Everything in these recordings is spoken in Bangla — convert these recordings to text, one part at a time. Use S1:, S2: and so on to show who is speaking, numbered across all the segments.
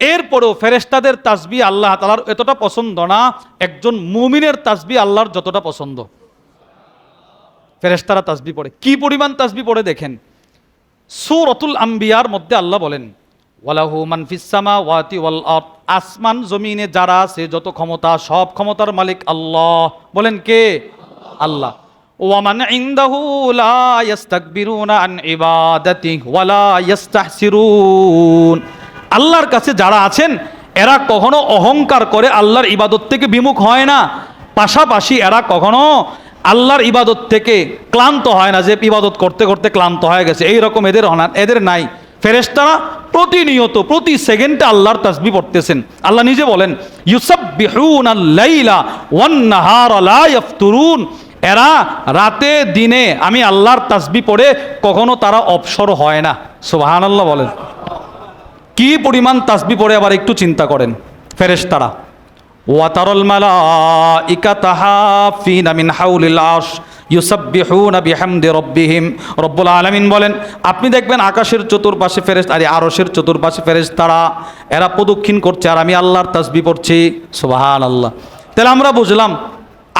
S1: এরপরেও ফেরেস্তাদের তাসবি আল্লাহ তালার এতটা পছন্দ না, একজন মুমিনের তাসবি আল্লাহর যতটা পছন্দ। ফেরেস্তারা তাসবি পড়ে। কি পরিমাণ তাসবি পড়ে দেখেন? সুরতুল আম্বিয়ার মধ্যে আল্লাহ বলেন, ওয়ালাহু মান ফিসামা ওয়াতি ওয়াল আসমান জমিনে যারা আছে, যত ক্ষমতা, সব ক্ষমতার মালিক আল্লাহ। বলেন কে? আল্লাহ। ওয়ামান লা ওয়ালা আল্লাহর কাছে যারা আছেন, এরা কখনো অহংকার করে আল্লাহর ইবাদত থেকে বিমুখ হয় না। পাশাপাশি এরা কখনো আল্লাহর ইবাদত থেকে ক্লান্ত হয় না, যে ইবাদত করতে করতে ক্লান্ত হয়ে গেছে। এই রকম এদের এদের নাই। ফেরেশতারা প্রতিনিয়ত, প্রতি সেকেন্ডে আল্লাহর তাসবি পড়তেছেন। আল্লাহ নিজে বলেন, ইউসাব্বিহুন আল-লাইলা ওয়ান-নাহারা লা ইয়াফতুরুন। এরা রাতে, দিনে আমি আল্লাহর তাসবি পড়ে কখনো তারা অবসর হয় না। সুবহানাল্লাহ বলেন। কি পরিমাণ তাসবি পড়ে আবার একটু চিন্তা করেন, ফেরেশতারা। ওয়াতারল মালাইকাতা হাফিনা মিন হাউলিল আরশ ইউসাব্বিহুনা বিহামদি রাব্বিহিম। রব্বুল আলামিন বলেন, আপনি দেখবেন আকাশের চতুর্পাশে ফেরেশতা আরে আরশের চতুর্পাশে ফেরেশতারা, এরা প্রদক্ষিণ করছে আর আমি আল্লাহর তাসবি পড়ছি। সুবহানাল্লাহ। তাহলে আমরা বুঝলাম,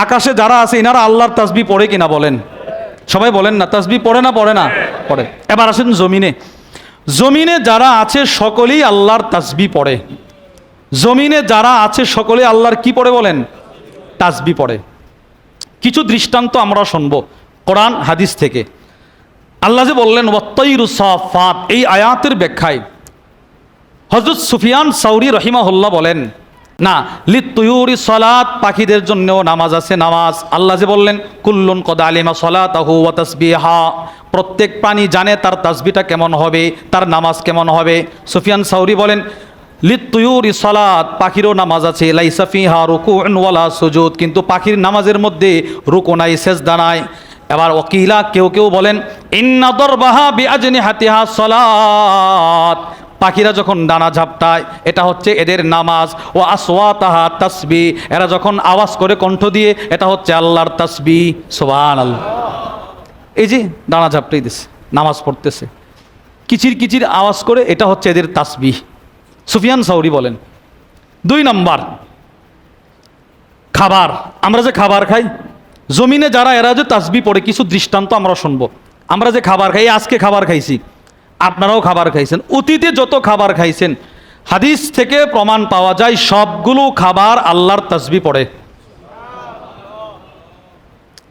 S1: আকাশে যারা আছে এনারা আল্লাহর তাসবি পড়ে কিনা বলেন? সবাই বলেন না, তাসবি পড়ে না পড়ে না? পড়ে। এবার আসেন জমিনে। জমিনে যারা আছে সকলেই আল্লাহর তাসবি পড়ে। জমিনে যারা আছে সকলে আল্লাহর কি পড়ে বলেন? তাসবি পড়ে। কিছু দৃষ্টান্ত আমরা শুনব কোরআন, হাদিস থেকে। আল্লাহ যে বললেন ওয়াত্তৈরু সাফাত এই আয়াতের ব্যাখ্যায়। হজরত সুফিয়ান সাউরি রহিমাহুল্লাহ বলেন না, লিত্তুয়ুরি সলাত পাখিদের জন্যও নামাজ আছে, নামাজ। আল্লাহ যে বললেন, কুল্লুন কদ আলিমা সলাত আহু ওয়া তাসবিহা। প্রত্যেক প্রাণী জানে তার তাসবিটা কেমন হবে, তার নামাজ কেমন হবে। সুফিয়ান সাউরি বলেন, লিত্তুয়ুরি সলাত পাখিরও নামাজ আছে লাইসাফিহা রুকু ওয়ালা সুজুদ। কিন্তু পাখির নামাজের মধ্যে রুকু নাই, সেজদা নাই। এবার ওকিলা কেউ কেউ বলেন, ইন্না দরবাহা বিআজনি হাতিহা সলাত পাখিরা যখন ডানা ঝাপটায়, এটা হচ্ছে এদের নামাজ। ও আসওয়াতাহা তাসবি, এরা যখন আওয়াজ করে কণ্ঠ দিয়ে, এটা হচ্ছে আল্লাহর তাসবি। সোবান এই যে ডানা ঝাপটাই দিছে, নামাজ পড়তেছে। কিচির কিচির আওয়াজ করে, এটা হচ্ছে এদের তাসবি। সুফিয়ান সাউরি বলেন, দুই নাম্বার, খাবার। আমরা যে খাবার খাই, জমিনে যারা, এরা যে তাসবি পড়ে, কিছু দৃষ্টান্ত আমরা শুনব। আমরা যে খাবার খাই আজকে খাবার খাইছি। আপনারাও খাবার খাইছেন অতীতে যত খাবার খাইছেন হাদিস থেকে প্রমাণ পাওয়া যায় সবগুলো খাবার আল্লাহর তাসবি পড়ে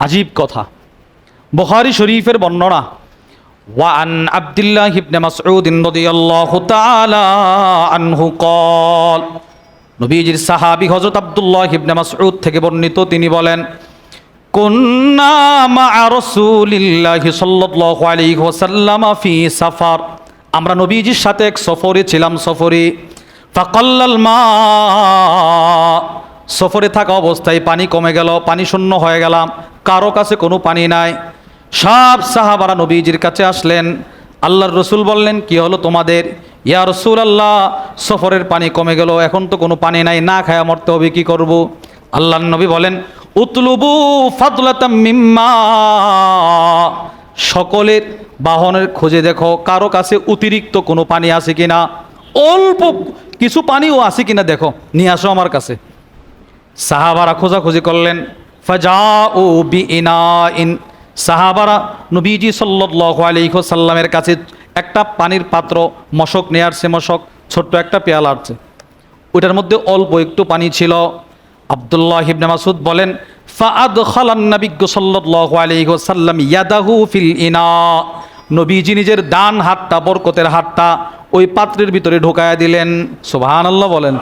S1: আজীব কথা বুখারী শরীফের বর্ণনা وعن عبد الله بن مسعود رضي الله تعالى عنه قال নবীজির সাহাবী হযরত আব্দুল্লাহ ইবনে মাসউদ থেকে বর্ণিত তিনি বলেন সাফার। আমরা নবীজির সাথে এক সফরে ছিলাম, সফরে মা, সফরে থাকা অবস্থায় পানি কমে গেল, পানি শূন্য হয়ে গেলাম, কারও কাছে কোনো পানি নাই। সব সাহাবারা নবীজির কাছে আসলেন, আল্লাহর রসুল বললেন, কি হলো তোমাদের? ইয়া রসুল আল্লাহ সফরের পানি কমে গেল, এখন তো কোনো পানি নাই, না খায়া মরতে হবে, কি করব? আল্লাহ নবী বলেন উতলুবু ফাদলাতাম মিম্মা। সকলের বাহনের খোঁজে দেখো, কারও কাছে অতিরিক্ত কোনো পানি আছে কি না অল্প কিছু পানিও আছে কিনা দেখো, নিয়ে আসো আমার কাছে। সাহাবারা খোঁজাখুঁজি করলেন ফাজা ও বি ইনা ইন সাহাবারা নবীজি সাল্লাল্লাহু আলাইহি সাল্লামের কাছে একটা পানির পাত্র, মশক নিয়ে আসছে, মশক, ছোট্ট একটা পেয়ালা আসছে ওইটার মধ্যে অল্প একটু পানি ছিল। আব্দুল্লাহ ইবনে মাসুদ বলেন ফাআদ খালান নবিজ্ঞ সাল্লাল্লাহু আলাইহি সাল্লাম ইয়াদাহু ফিল ইনা। নবীজি নিজের ডান হাতটা, বরকতের হাতটা ওই পাত্রের ভিতরে ঢোকায়া দিলেন। সুবহানাল্লাহ বলেন।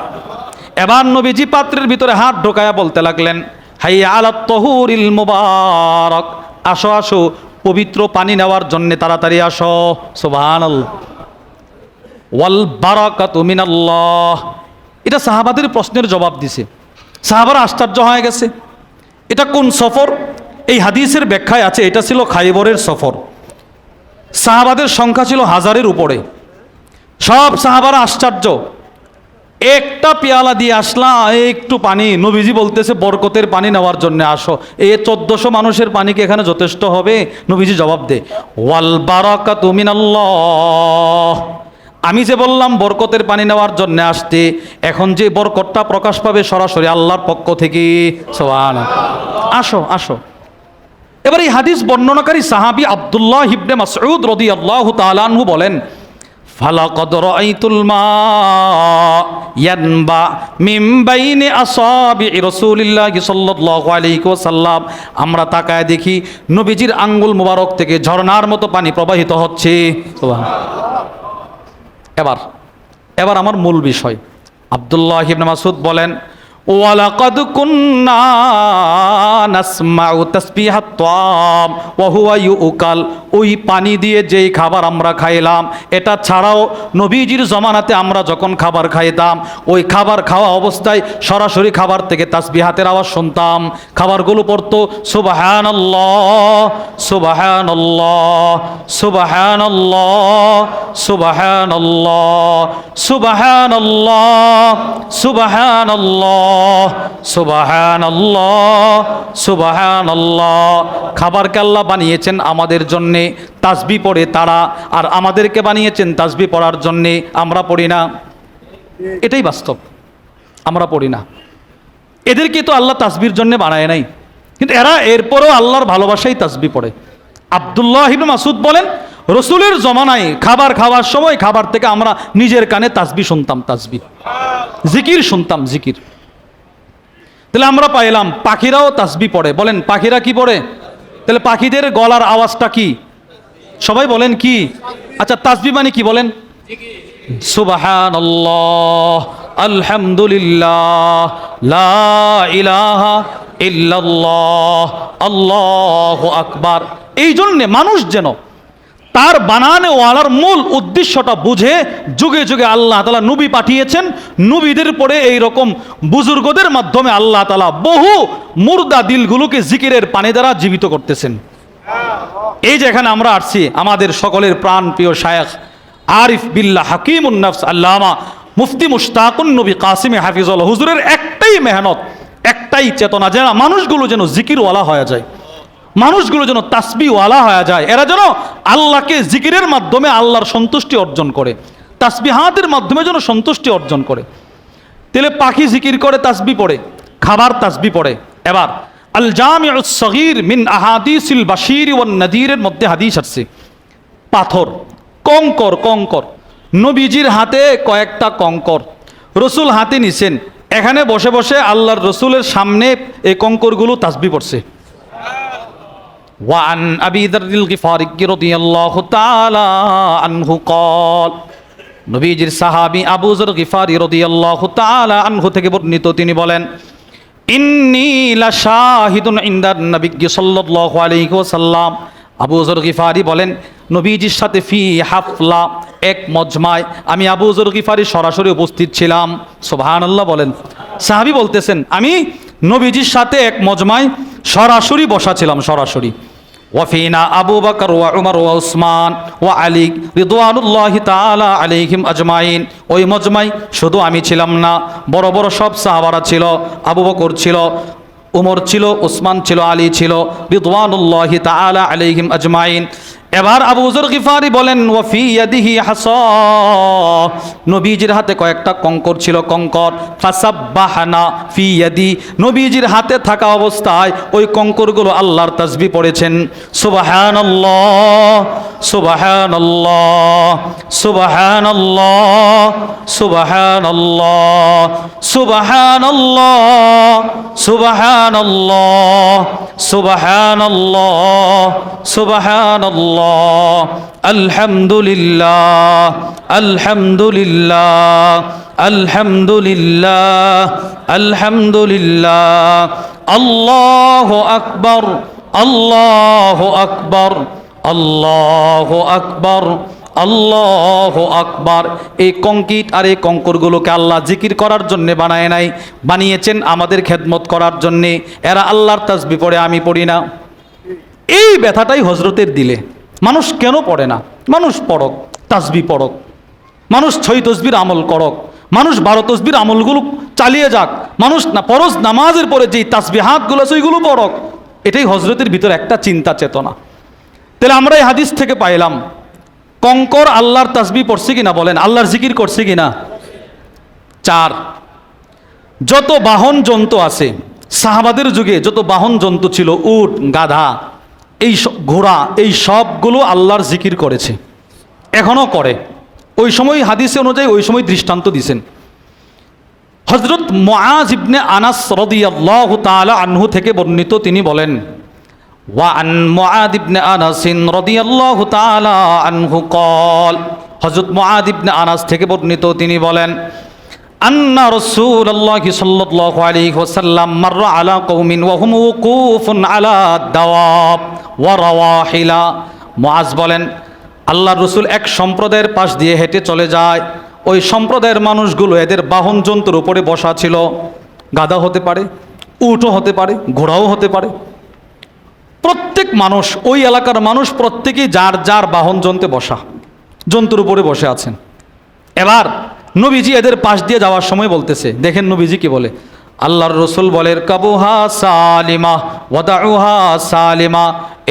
S1: এবার নবীজি পাত্রের ভিতরে হাত ঢোকায়া বলতে লাগলেন, হাইয়া আলা তহুরিল মুবারক। আসো আসো, পবিত্র পানি নেওয়ার জন্য তাড়াতাড়ি আসো। সুবহানাল্লাহ। ওয়াল বারাকাতু মিনাল্লাহ। এটা সাহাবাদের প্রশ্নের জবাব দিছে। সাহাবারা আশ্চর্য হয়ে গেছে। এটা কোন সফর? এই হাদিসের ব্যাখ্যায় আছে, এটা ছিল খাইবরের সফর। সাহাবাদের সংখ্যা ছিল হাজারের উপরে। সব সাহাবারা আশ্চর্য। একটা পেয়ালা দিয়ে আসলা একটু পানি। নবীজি বলতেছে, বরকতের পানি নেওয়ার জন্য আসো। এ চোদ্দশো মানুষের পানি কি এখানে যথেষ্ট হবে? নবীজি জবাব দে ওয়াল বারাকা তুমিন আমি যে বললাম বরকতের পানি নেওয়ার জন্য আসতে এখন যে বরকতটা প্রকাশ পাবে সরাসরি আল্লাহর পক্ষ থেকে। সোয়ান আসো আসো। এবার এই হাদিস বর্ণনাকারী সাহাবি আবদুল্লাহ হিবনে মাসউদ রদি আল্লাহ তালানহু বলেন, ফালাকদ রাআইতুল মা ইয়ানবা মিন আসাবি রাসূলিল্লাহ সাল্লাল্লাহু আলাইহি ওয়াসাল্লাম। আমরা তাকায় দেখি নবীজির আঙ্গুল মোবারক থেকে ঝর্ণার মতো পানি প্রবাহিত হচ্ছে। সুবহানাল্লাহ। এবার এবার আমার মূল বিষয়। আবদুল্লাহ ইবনে মাসুদ বলেন ওয়ালাকাদ কুন্না নাসমাউ তাসবিহাত তাম ওয়া হুয়া ইউকাল। ওই পানি দিয়ে যেই খাবার আমরা খাইলাম, এটা ছাড়াও নবীজির জমানাতে আমরা যখন খাবার খাইতাম, ওই খাবার খাওয়া অবস্থায় সরাসরি খাবার থেকে তাসবিহাতের আওয়াজ শুনতাম। খাবারগুলো পড়তো, সুবহানাল্লাহ সুবহানাল্লাহ সুবহানাল্লাহ সুবহানাল্লাহ সুবহানাল্লাহ সুবহানাল্লাহ। সুবহানাল্লাহ সুবহানাল্লাহ। খাবারকে আল্লাহ বানিয়েছেন আমাদের জন্যে তাসবি পড়ে তারা, আর আমাদেরকে বানিয়েছেন তাসবি পড়ার জন্যে, আমরা পড়ি না। এটাই বাস্তব, আমরা পড়ি না। এদেরকে তো আল্লাহ তাসবির জন্য বানায় নাই। কিন্তু এরা এরপরও আল্লাহর ভালোবাসাই তাসবি পড়ে। আবদুল্লাহ ইবনে মাসুদ বলেন, রসুলের জমানায় খাবার খাওয়ার সময় খাবার থেকে আমরা নিজের কানে তাসবি শুনতাম তাসবি জিকির শুনতাম, জিকির। তাহলে আমরা পাইলাম, পাখিরাও তাসবি পড়ে। বলেন, পাখিরা কি পড়ে? তাহলে পাখিদের গলার আওয়াজটা কি? সবাই বলেন কি? আচ্ছা তাসবি মানে কি বলেন? সুবহানাল্লাহ, আলহামদুলিল্লাহ, লা আল্লাহু আকবার। এই জন্যে মানুষ যেন তার বানানে ওয়ালার মূল উদ্দেশ্যটা বুঝে যুগে যুগে আল্লাহ তালা নবী পাঠিয়েছেন। নবীদের পরে এই রকম বুজুর্গদের মাধ্যমে আল্লাহ তালা বহু মুর্দা দিলগুলোকে জিকিরের পানি দ্বারা জীবিত করতেছেন। এই যে এখানে আমরা আসছি, আমাদের সকলের প্রাণ প্রিয় শায়েখ আরিফ বিল্লাহ হাকিম উন্নফস আল্লামা মুফতি মুশতাকুন নবী কাসিমে হাফিজুল হুজুরের একটাই মেহনত, একটাই চেতনা যেন মানুষগুলো যেন জিকিরওয়ালা হয়ে যায়। মানুষগুলো যেন তাসবিওয়ালা হয়ে যায়। এরা যেন আল্লাহকে জিকিরের মাধ্যমে আল্লাহর সন্তুষ্টি অর্জন করে। তাসবিহাতের মাধ্যমে যেন সন্তুষ্টি অর্জন করে। তেলে পাখি জিকির করে, তাসবি পড়ে। খাবার তাসবি পড়ে। এবার আল জামিউস সগীর মিন আহাদিসিল বাশির ওয়ান নাদিরের মধ্যে হাদিস আসছে। পাথর, কঙ্কর কঙ্কর। নবীজির হাতে কয়েকটা কঙ্কর। রসুল হাতে নিছেন। এখানে বসে বসে আল্লাহর রসুলের সামনে এই কঙ্করগুলো তাসবি পড়ছে। وعن أبي ذر الغفاري رضي الله تعالى عنه قال নবীজির সাহাবী আবু যর গিফারি রাদিয়াল্লাহু তাআলা আনহু থেকে বর্ণিত তিনি বলেন ইন্নী লা শাহিদুন ইনদান নবী সাল্লাল্লাহু আলাইহি ওয়াসাল্লাম আবু যর গিফারি বলেন নবীজির সাথে ফি হাফলা এক মজমায় আমি আবু যর গিফারি সরাসরি উপস্থিত ছিলাম সুবহানাল্লাহ বলেন সাহাবী বলতেছেন আমি নবীজির সাথে এক মজমায় সরাসরি বসা ছিলাম সরাসরি ওয়াফিনা আবু বকর ওয়া উমর ওয়া উসমান ওয়া আলী রিদওয়ানুল্লাহ তাআলা আলাইহিম আজমাইন ওই মজমাই শুধু আমি ছিলাম না, বড় বড় সব সাহাবারা ছিল, আবু বকর ছিল, উমর ছিল, উসমান ছিল, আলী ছিল, রিদওয়ানুল্লাহ তাআলা আলাইহিম আজমাইন। এবার আবু জর গিফারি বলেন ওয়াফি ইয়াদিহি হাসা। নবীজির হাতে কয়েকটা কঙ্কর ছিল, কঙ্কর, ফাসাব্বাহানা ফি ইয়াদি। নবীজির হাতে থাকা অবস্থায় ওই কঙ্করগুলো আল্লাহর তাসবি পড়েছেন, সুবহানাল্লাহ সুবহানাল্লাহ সুবহানাল্লাহ সুবহানাল্লাহ সুবহানাল্লাহ সুবহানাল্লাহ সুবহানাল্লাহ সুবহানাল্লাহ। আলহামদুলিল্লাহ। আলহামদুলিল্লাহ। আলহামদুলিল্লাহ। আলহামদুলিল্লাহ। আল্লাহ আকবর। আল্লাহ আকবর। আল্লাহ আকবর। আল্লাহ আকবার। এই কঙ্কিট আর এই কঙ্করগুলোকে আল্লাহ জিকির করার জন্যে বানায় নাই, বানিয়েছেন আমাদের খেদমত করার জন্যে। এরা আল্লাহর তাসবি পড়ে, আমি পড়ি না। এই ব্যথাটাই হজরতের দিলে। মানুষ কেন পড়ে না? মানুষ পড়ক, তাসবি পড়ক। মানুষ ছয় তসবির আমল করক। মানুষ বারো তসবির আমলগুলো চালিয়ে যাক। মানুষ না পরশ নামাজের পরে যেই তাসবি হাতগুলো ওইগুলো পড়ক। এটাই হজরতের ভিতর একটা চিন্তা চেতনা। তাহলে আমরা এই হাদিস থেকে পাইলাম, কঙ্কর আল্লাহর তাসবি পড়ছে কিনা বলেন? আল্লাহর জিকির করছে কিনা? চার, যত বাহন জন্তু আছে, সাহাবাদের যুগে যত বাহন জন্তু ছিল, উট, গাধা এই ঘোড়া, এই সবগুলো আল্লাহর জিকির করেছে। এখনও করে। ওই সময় হাদিসে অনুযায়ী ওই সময় দৃষ্টান্ত দিছেন। হজরত মোয়াজ ইবনে আনাস রদিয়াল্লাহ তালা আনহু থেকে বর্ণিত তিনি বলেন ওয়ান মোয়াদ ইবনে আনাসিন রদিয়াল্লাহ তালা আনহু কল। হজরত মোয়াদ ইবনে আনাস থেকে বর্ণিত তিনি বলেন আন্না রাসূলুল্লাহ সাল্লাল্লাহু আলাইহি ওয়াসাল্লাম মাররা আলা কওমিন ওয়া হুম ওয়াকুফুন আলা দাওয়াব ওয়া রাওয়াহিলা। বলেন, আল্লাহর রসুল এক সম্প্রদায়ের পাশ দিয়ে হেঁটে চলে যায়। ওই সম্প্রদায়ের মানুষগুলো এদের বাহন জন্তুর উপরে বসা ছিল। গাদা হতে পারে, উটও হতে পারে, ঘোড়াও হতে পারে। প্রত্যেক মানুষ, ওই এলাকার মানুষ প্রত্যেকেই যার যার বাহন যন্ত্রে বসা, জন্তুর উপরে বসে আছেন। এবার নবীজি এদের পাশ দিয়ে যাওয়ার সময় বলতেছে। দেখেন নবীজি কি বলে? আল্লাহর রসুল বলে, কাবুহা সালিমা, ওয়াদাউহা সালিমা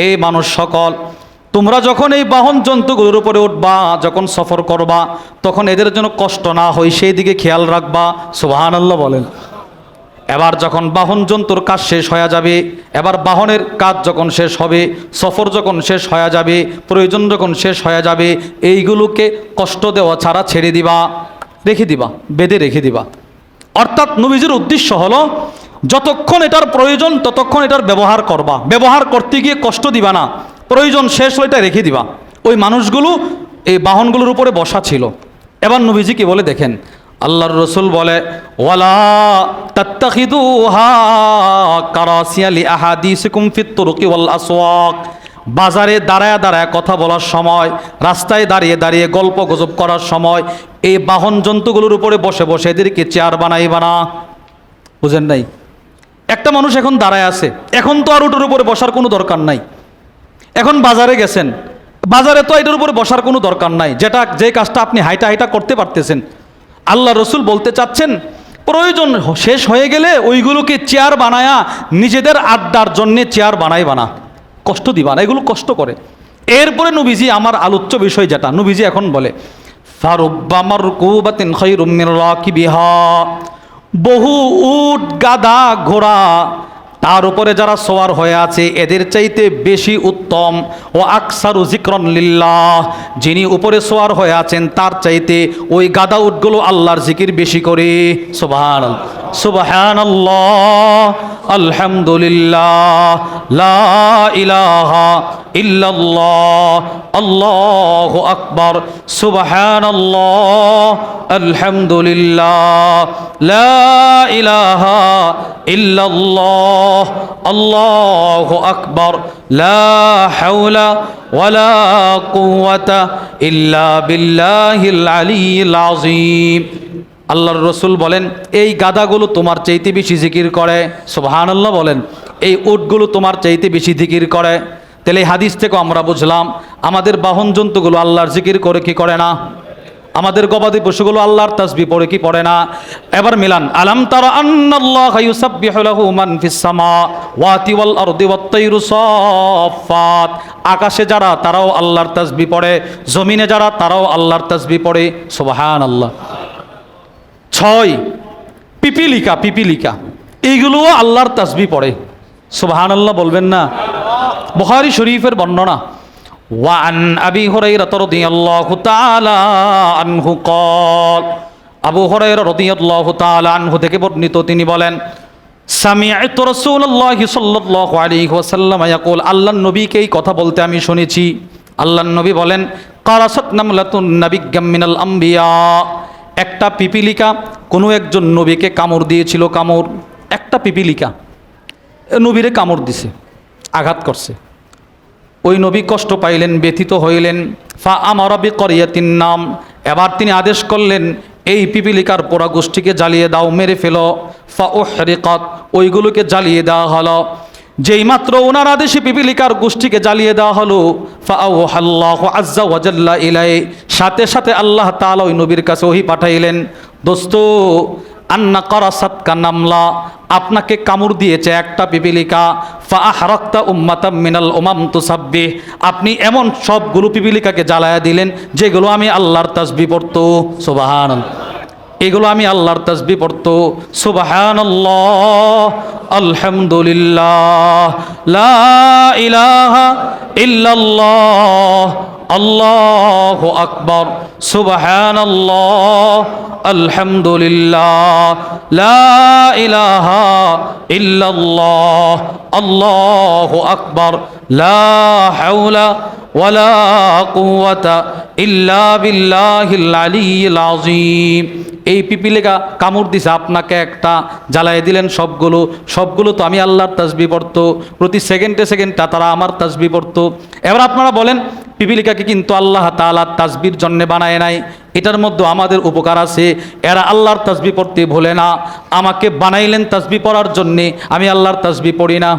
S1: এই মানুষ সকল, তোমরা যখন এই বাহন জন্তুগুলোর উপরে উঠবা, যখন সফর করবা, তখন এদের জন্য কষ্ট না হয় সেই দিকে খেয়াল রাখবা। সুবাহান আল্লাহ বলেন। এবার যখন বাহন জন্তুর কাজ শেষ হয়ে যাবে, এবার বাহনের কাজ যখন শেষ হবে, সফর যখন শেষ হয়ে যাবে, প্রয়োজন যখন শেষ হয়ে যাবে, এইগুলোকে কষ্ট দেওয়া ছাড়া ছেড়ে দিবা। রেখে দিবা বেঁধে রেখে দিবা। অর্থাৎ নবীজির উদ্দেশ্য হলো, যতক্ষণ এটার প্রয়োজন, ততক্ষণ এটার ব্যবহার করবা। ব্যবহার করতে গিয়ে কষ্ট দিবা না। প্রয়োজন শেষ হলে এটা রেখে দিবা। ওই মানুষগুলো এই বাহনগুলোর উপরে বসা ছিল। এবার নবীজি কি বলে দেখেন, আল্লাহর রসুল বলে, ওয়ালা তাত্তাখিদুহা কারাসিয়ালি বাজারে দাঁড়ায় দাঁড়ায় কথা বলার সময়, রাস্তায় দাঁড়িয়ে দাঁড়িয়ে গল্প গুজব করার সময়, এই বাহন জন্তুগুলোর উপরে বসে বসে এদেরকে চেয়ার বানাই বানা বুঝেন নাই? একটা মানুষ এখন দাঁড়ায় আছে, এখন তো আর ওটার উপরে বসার কোনো দরকার নাই। এখন বাজারে গেছেন, বাজারে তো এটার উপরে বসার কোনো দরকার নাই, যেটা যে কাজটা আপনি হাইটা হাইটা করতে পারতেছেন। আল্লাহ রসুল বলতে চাচ্ছেন, প্রয়োজন শেষ হয়ে গেলে ওইগুলোকে চেয়ার বানায়া নিজেদের আড্ডার জন্যে চেয়ার বানাই বানা কষ্ট দিবা না, এগুলো কষ্ট করে। এরপরে নবীজি আমার আলোচ্য বিষয় যেটা, নবীজি এখন বলে বহু উট গাদা ঘোড়া, তার উপরে যারা সোয়ার হয়ে আছে, এদের চাইতে বেশি উত্তম। ও আকসারু জিক্রন লিল্লাহ। যিনি উপরে সোয়ার হয়ে আছেন, তার চাইতে ওই গাদা উটগুলো আল্লাহর জিকির বেশি করে। সুবাহান সুবাহান আলহামদুলিল্লাহ, লা ইলাহা ইল্লাল্লাহ, আল্লাহ আকবর, সুবহানাল্লাহ, আলহামদুলিল্লাহ, লা ইলাহা ইল্লাল্লাহ, আল্লাহু আকবর, লা হাওলা ওয়ালা কুওয়াতা ইল্লা বিল্লাহিল আলিয়্যিল আযীম। আল্লাহর রসুল বলেন, এই গাদাগুলো তোমার চাইতে বেশি জিকির করে। সুবহানাল্লাহ বলেন, এই উটগুলো তোমার চাইতে বেশি জিকির করে। এই হাদিস থেকে আমরা বুঝলাম, আমাদের বাহন জন্তুগুলো আল্লাহর জিকির করে কি করে না? আমাদের গবাদি পশুগুলো আল্লাহর তাসবি পড়ে কি পড়ে না? এবার মিলান, আলাম তারা ওয়াল ওয়াত সাফফাত। আকাশে যারা, তারাও আল্লাহর তাসবি পড়ে, জমিনে যারা, তারাও আল্লাহর তাসবি পড়ে। সুবহানাল্লাহ। ছয়, পিপিলিকা পিপিলিকা। এইগুলোও আল্লাহর তাসবি পড়ে। সুবাহান আল্লাহ বলবেন না। বহারি শরীফের বর্ণনা, ওয়ান আবি হরাইরা রাদিয়াল্লাহু তাআলা আনহু কল আবু হরাইরা রাদিয়াল্লাহু তাআলা আনহু থেকে বর্ণিত, তিনি বলেন, সামিআতু রাসূলুল্লাহি সাল্লাল্লাহু আলাইহি ওয়াসাল্লাম ইয়াকুল, আল্লাহর নবীকে এই কথা বলতে আমি শুনেছি। আল্লাহর নবী বলেন, কারাসাত নামলাতুন নাবিগ্গাম মিনাল আমবিয়া। একটা পিপিলিকা, কোনো একজন নবীকে কামড় দিয়েছিল, কামড়, একটা পিপিলিকা নবীরে কামড় দিছে, আঘাত করছে। ওই নবী কষ্ট পাইলেন, ব্যথিত হইলেন। ফা আমারবি করিয়াতিন নাম, এবার তিনি আদেশ করলেন, এই পিপিলিকার পোড়া গোষ্ঠীকে জ্বালিয়ে দাও, মেরে ফেলো। ফা ও হরিকত ওইগুলোকে জ্বালিয়ে দেওয়া হলো। যেই মাত্র ওনার আদেশে পিপিলিকার গোষ্ঠীকে জ্বালিয়ে দেওয়া হলো ওয়াজাল্লা ইলাই সাথে সাথে আল্লাহ তাআলা ওই নবীর কাছে ওহি পাঠাইলেন, দোস্ত, আন্না করাসাতকা নামলা, আপনাকে কামড় দিয়েছে একটা পিপিলিকা ফা উম্মাতাম মিনাল উমাম তুসাব্বিহ, আপনি এমন সবগুলো পিপিলিকাকে জ্বালায়া দিলেন, যেগুলো আমি আল্লাহর তাসবি পড়তো। সুবহানাল্লাহ। এগুলো আমি আল্লাহর তাসবি পড়তো সুবাহান আলহামদুলিল্লাহ, লা ইলাহা ইল্লাল্লাহ, আল্লাহ আকবর সুবাহান আলহামদুলিল্লাহ, লা ইলাহা ইল্লাল্লাহ, আল্লাহ আকবর, লা হাওলা ওয়ালা ইল্লা বিল্লাহিল আলিয়্যিল আযীম। এই পিপিলিকা কামড় দিছে, আপনাকে একটা জ্বালায় দিলেন সবগুলো। সবগুলো তো আমি আল্লাহর তাসবি পড়তো, প্রতি সেকেন্ডে সেকেন্ডটা তারা আমার তাসবি পড়তো। এবার আপনারা বলেন পিপিলিকাকে কিন্তু আল্লাহ তাআলার তাজবির জন্য বানায় নাই, এটার মধ্যে আমাদের উপকার আছে। এরা আল্লাহর তাসবি পড়তে ভোলে না, আমাকে বানাইলেন তাসবি পড়ার জন্যে, আমি আল্লাহর তাসবি পড়ি না।